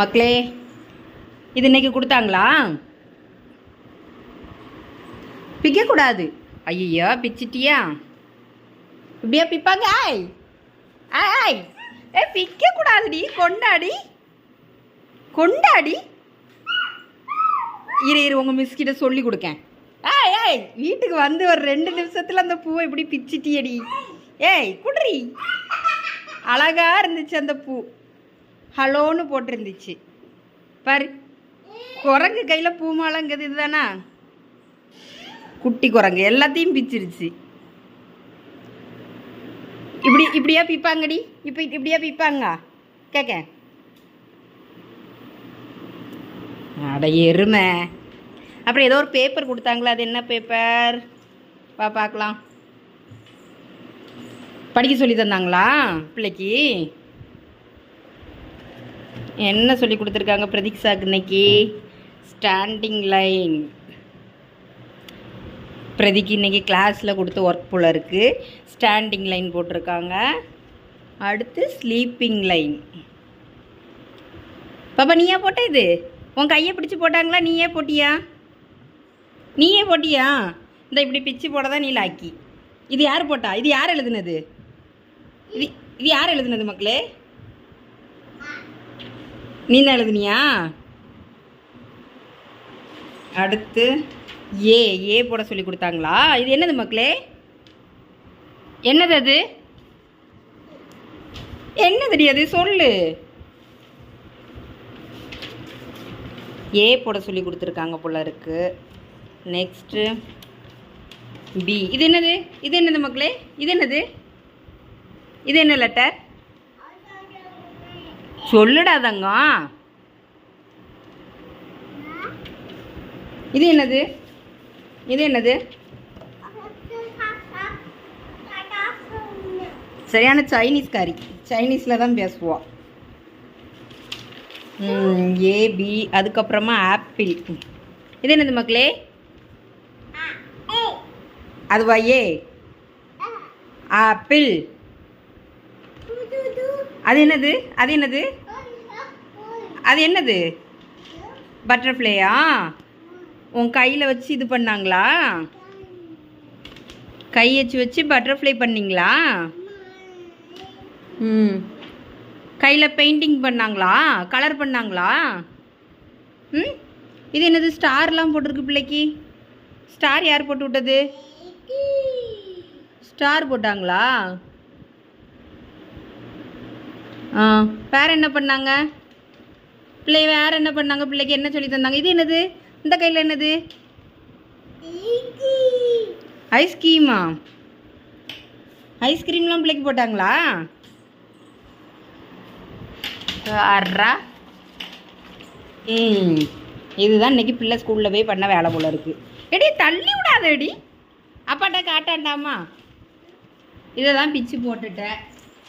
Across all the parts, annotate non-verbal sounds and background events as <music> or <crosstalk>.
மக்களே இது இன்னைக்கு கொடுத்தாங்களா? பிக்கக்கூடாது. ஐயோ பிச்சிட்டியா? இப்படியா பிப்பாங்க? ஆய் ஆய் ஏ பிக்கக்கூடாதுடி கொண்டாடி. கொண்டாடி. இரு இரு உங்கள் மிஸ்கிட்ட சொல்லி கொடுக்கேன். ஆய் ஏய் வீட்டுக்கு வந்து ஒரு ரெண்டு நிமிஷத்தில் அந்த பூவை இப்படி பிச்சிட்டியடி. ஏய் குடுறி. அழகா இருந்துச்சு அந்த பூ. ஹலோன்னு போட்டிருந்துச்சு. பாரு குரங்கு கையில் பூமாலைங்கிறது இதுதானா? குட்டி குரங்கு எல்லாத்தையும் பிச்சிருச்சு. இப்படி இப்படியா பிப்பாங்கடி? இப்போ இப்படியா பிப்பாங்க கேட்க அட எருமை. அப்புறம் ஏதோ ஒரு பேப்பர் கொடுத்தாங்களா அது என்ன பேப்பர் வா பார்க்கலாம். படிக்க சொல்லி தந்தாங்களா பிள்ளைக்கு? என்ன சொல்லி கொடுத்துருக்காங்க பிரதீக்ஷாக்கு இன்னைக்கு? ஸ்டாண்டிங் லைன் பிரதிக்கு இன்னைக்கு கிளாஸில் கொடுத்த ஒர்க் போல் இருக்குது ஸ்டாண்டிங் லைன் போட்டிருக்காங்க. அடுத்து ஸ்லீப்பிங் லைன் பாப்பா நீயே போட்ட இது? உன் கையை பிடிச்சி போட்டாங்களா? நீயே போட்டியா? நீயே போட்டியா? இந்த இப்படி பிச்சு போட தான் நீ லாக்கி இது யார் போட்டா? இது யார் எழுதுனது? இது இது யார் எழுதுனது மக்களே? நீ தான் எழுதுனியா? அடுத்து ஏ. ஏ போட சொல்லி கொடுத்தாங்களா? இது என்னது மக்களே? என்னது அது? என்னதுடி அது? சொல்லு. ஏ போட சொல்லி கொடுத்துருக்காங்க போல இருக்கு. நெக்ஸ்ட்டு பி இது என்னது? இது என்னது மக்களே? இது என்னது? இது என்ன லெட்டர் சொல்லுடா தங்கம் இது என்னது? இது என்னது? சரியான சைனீஸ்காரி சைனீஸில் தான் பேசுவா. ஏ பி அதுக்கப்புறமா ஆப்பிள் இது என்னது மக்களே? அதுவா ஏ ஆப்பிள் அது என்னது? அது என்னது? அது என்னது? பட்டர்ஃப்ளையா? உன் கையில் வச்சு இது பண்ணாங்களா? கை வச்சு வச்சு பட்டர்ஃப்ளை பண்ணிங்களா? ம். கையில் பெயிண்டிங் பண்ணாங்களா? கலர் பண்ணாங்களா? ம்? இது என்னது? ஸ்டார்லாம் போட்டிருக்கு பிள்ளைக்கு. ஸ்டார் யார் போட்டு விட்டது? ஸ்டார் போட்டாங்களா? வேறு என்ன பண்ணாங்க? பிள்ளை வேற என்ன பண்ணாங்க? பிள்ளைக்கு என்ன சொல்லி தந்தாங்க? இது என்னது? இந்த கையில் என்னது? ஐஸ்கிரீமா ஐஸ்கிரீம்லாம் பிள்ளைக்கு போட்டாங்களா? அர்ரா. ம் இதுதான் இன்னைக்கு பிள்ளை ஸ்கூலில் போய் பண்ண வேலை போல் இருக்குது எடி தள்ளி விடாதடி. அப்பாட்ட காட்டாண்டாமா? இதை தான் பிச்சு போட்டுட்டேன்.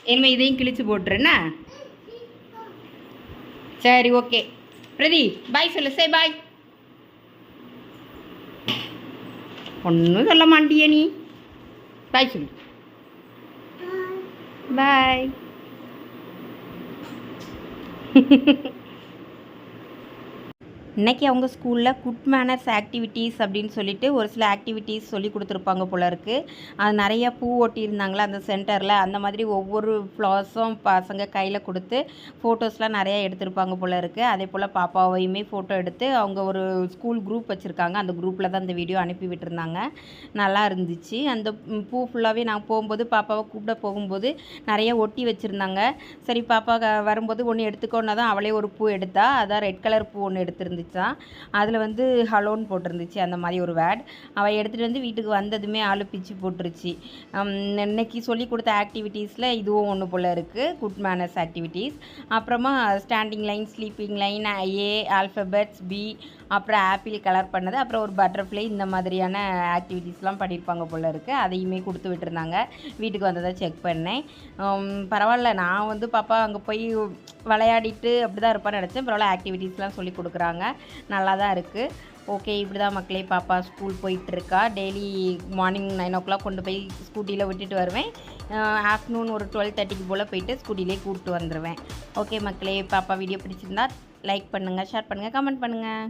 இனிமேல் இதையும் கிழிச்சு போட்டுருண்ணா சரி ஓகே. பிரதி பாய் சொல்லு. சே பாய் ஒன்றும் சொல்ல மாட்டியே நீ. பாய் சொல்லு. பாய் <laughs> இன்றைக்கி அவங்க ஸ்கூலில் குட் மேனர்ஸ் ஆக்டிவிட்டீஸ் அப்படின்னு சொல்லிட்டு ஒரு சில ஆக்டிவிட்டீஸ் சொல்லி கொடுத்துருப்பாங்க போல இருக்குது அது நிறைய பூ ஒட்டியிருந்தாங்களா அந்த சென்டரில் அந்த மாதிரி ஒவ்வொரு ஃப்ளார்ஸும் பசங்க கையில் கொடுத்து ஃபோட்டோஸ்லாம் நிறையா எடுத்திருப்பாங்க போல இருக்குது அதே போல் பாப்பாவையுமே ஃபோட்டோ எடுத்து அவங்க ஒரு ஸ்கூல் குரூப் வச்சுருக்காங்க. அந்த குரூப்பில் தான் இந்த வீடியோ அனுப்பி விட்டுருந்தாங்க. நல்லா இருந்துச்சு. அந்த பூ ஃபுல்லாகவே நான் போகும்போது பாப்பாவை கூப்பிட போகும்போது நிறைய ஒட்டி வச்சுருந்தாங்க. சரி பாப்பா வரும்போது ஒன்று எடுத்துக்கோன்னா தான் அவளே ஒரு பூ எடுத்தா. அதான் ரெட் கலர் பூ ஒன்று இருந்துச்சா அதில் வந்து ஹலோன்னு போட்டிருந்துச்சு அந்த மாதிரி ஒரு வேர்ட் அவள் எடுத்துகிட்டு வந்து வீட்டுக்கு வந்ததுமே ஆளு பிச்சு போட்டுருச்சு. இன்னைக்கு சொல்லி கொடுத்த ஆக்டிவிட்டீஸில் இதுவும் ஒன்று போல் இருக்குது குட் மேனர்ஸ் ஆக்டிவிட்டீஸ் அப்புறமா standing line sleeping line A alphabets B அப்புறம் ஆப்பிள் கலர் பண்ணது. அப்புறம் ஒரு பட்டர்ஃப்ளை இந்த மாதிரியான ஆக்டிவிட்டீஸ்லாம் பண்ணியிருப்பாங்க போல் இருக்குது அதையுமே கொடுத்து விட்டுருந்தாங்க. வீட்டுக்கு வந்ததை செக் பண்ணேன். பரவாயில்ல. நான் வந்து பாப்பா அங்கே போய் விளையாடிட்டு அப்படி தான் இருப்பான்னு நினச்சேன். பரவாயில்ல ஆக்டிவிட்டீஸ்லாம் சொல்லி கொடுக்குறாங்க. நல்லா தான் இருக்குது ஓகே இப்படி தான் மக்களே பாப்பா ஸ்கூல் போயிட்டுருக்கா. Daily morning nine o'clock கொண்டு போய் ஸ்கூட்டியில் விட்டுட்டு வருவேன். ஆஃப்டர்நூன் ஒரு டுவெல் தேர்ட்டிக்கு போல் போயிட்டு ஸ்கூட்டிலே கூப்பிட்டு வந்துடுவேன் ஓகே மக்களே பாப்பா வீடியோ பிடிச்சிருந்தா லைக் பண்ணுங்கள் ஷேர் பண்ணுங்கள் கமெண்ட் பண்ணுங்கள்